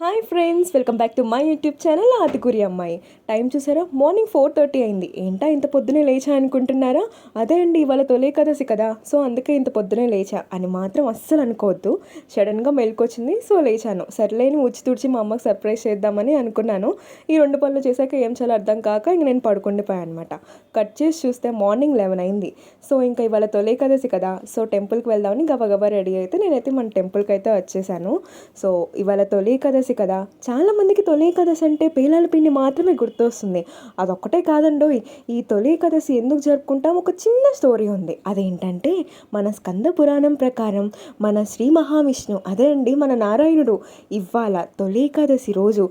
Hi friends welcome back to my YouTube channel Athikuri అమ్మాయి. Time చూసారా? Morning four thirty అయింది. ఏంటా ఇంత పొద్దునే లేచా అనుకుంటున్నారా? అదే అండి ఇవాళ తొలే కదసి కదా. సో అందుకే ఇంత పొద్దునే లేచా అని మాత్రం అస్సలు అనుకోవద్దు. సడన్గా మెల్కొచ్చింది సో లేచాను. సర్లేని ఉచ్చి తుడిచి మా అమ్మకి సర్ప్రైజ్ చేద్దామని అనుకున్నాను. ఈ రెండు పనులు చేశాక ఏం చాలా అర్థం కాక ఇంక నేను పడుకుండిపోయాను అనమాట కట్ చేసి చూస్తే మార్నింగ్ లెవెన్ అయింది. సో ఇంకా ఇవాళ తొలే కదసి కదా. సో టెంపుల్కి వెళ్దామని గబగబా రెడీ అయితే నేనైతే మన టెంపుల్కి అయితే వచ్చేసాను. సో ఇవాళ తొలి ఏకాదశి కదా? చాలా మందికి తొలి ఏకాదశి అంటే పేలాల పిండి మాత్రమే గుర్తొస్తుంది. అదొక్కటే కాదండో ఈ తొలి ఏకాదశి ఎందుకు జరుపుకుంటాం? ఒక చిన్న స్టోరీ ఉంది. అదేంటంటే మన స్కంద పురాణం ప్రకారం మన శ్రీ మహావిష్ణు అదే అండి మన నారాయణుడు ఇవాళ తొలి ఏకాదశి రోజు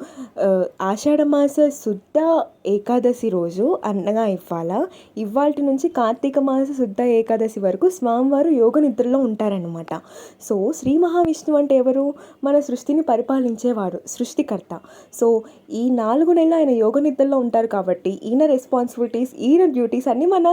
ఆషాఢమాస శుద్ధ ఏకాదశి రోజు అనగా ఇవాళ ఇవాళ నుంచి కార్తీక మాస శుద్ధ ఏకాదశి వరకు స్వామివారు యోగ నిద్రలో ఉంటారనమాట సో శ్రీ మహావిష్ణువు అంటే ఎవరు? మన సృష్టిని పరిపాలించేవాడు సృష్టికర్త. సో ఈ నాలుగు నెలలు ఆయన యోగ నిద్రలో ఉంటారు కాబట్టి ఈయన రెస్పాన్సిబిలిటీస్ ఈయన డ్యూటీస్ అన్నీ మన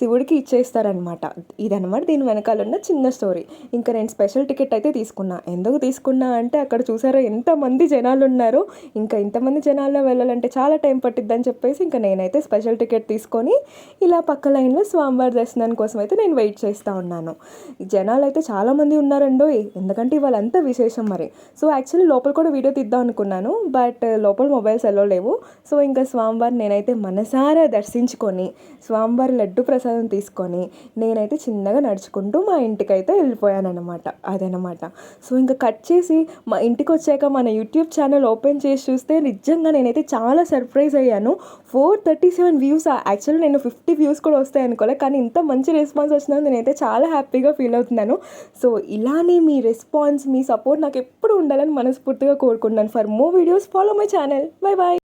శివుడికి ఇచ్చేస్తారనమాట ఇదనమాట దీని వెనకాల ఉన్న చిన్న స్టోరీ ఇంకా నేను స్పెషల్ టికెట్ అయితే తీసుకున్నా. ఎందుకు తీసుకున్నా అంటే అక్కడ చూసారా ఎంతమంది జనాలు ఉన్నారో ఇంకా ఇంతమంది జనాల్లో వెళ్ళాలంటే చాలా టైం పట్టిద్దని చెప్పేసి ఇంకా నేనైతే స్పెషల్ టికెట్ తీసుకొని ఇలా పక్క లైన్లో స్వామివారి దర్శనం కోసం అయితే నేను వెయిట్ చేస్తూ ఉన్నాను. జనాలు అయితే చాలామంది ఉన్నారండో. ఎందుకంటే వాళ్ళంతా విశేషం మరి. సో యాక్చువల్లీ లోపల కూడా వీడియో తీద్దాం అనుకున్నాను. బట్ లోపల మొబైల్స్ ఎలా లేవు. సో ఇంకా స్వామివారిని నేనైతే మనసారా దర్శించుకొని స్వామివారి లడ్డు ప్రసాదం తీసుకొని నేనైతే చిన్నగా నడుచుకుంటూ మా ఇంటికైతే వెళ్ళిపోయాను అనమాట అదనమాట సో ఇంకా కట్ చేసి మా ఇంటికి వచ్చాక మన యూట్యూబ్ ఛానల్ ఓపెన్ చేసి చూస్తే నిజంగా నేనైతే చాలా సర్ప్రైజ్ అయ్యాను. Four thirty seven views actually నేను ఫిఫ్టీ వ్యూస్ కూడా వస్తాయి అనుకోలే కానీ ఇంత మంచి రెస్పాన్స్ వచ్చినందుకు నేనైతే చాలా హ్యాపీగా ఫీల్ అవుతున్నాను. సో ఇలానే మీ రెస్పాన్స్ మీ సపోర్ట్ నాకు ఎప్పుడు ఉండాలని మనస్ఫూర్తిగా కోరుకుంటున్నాను. For more videos follow my channel. Bye bye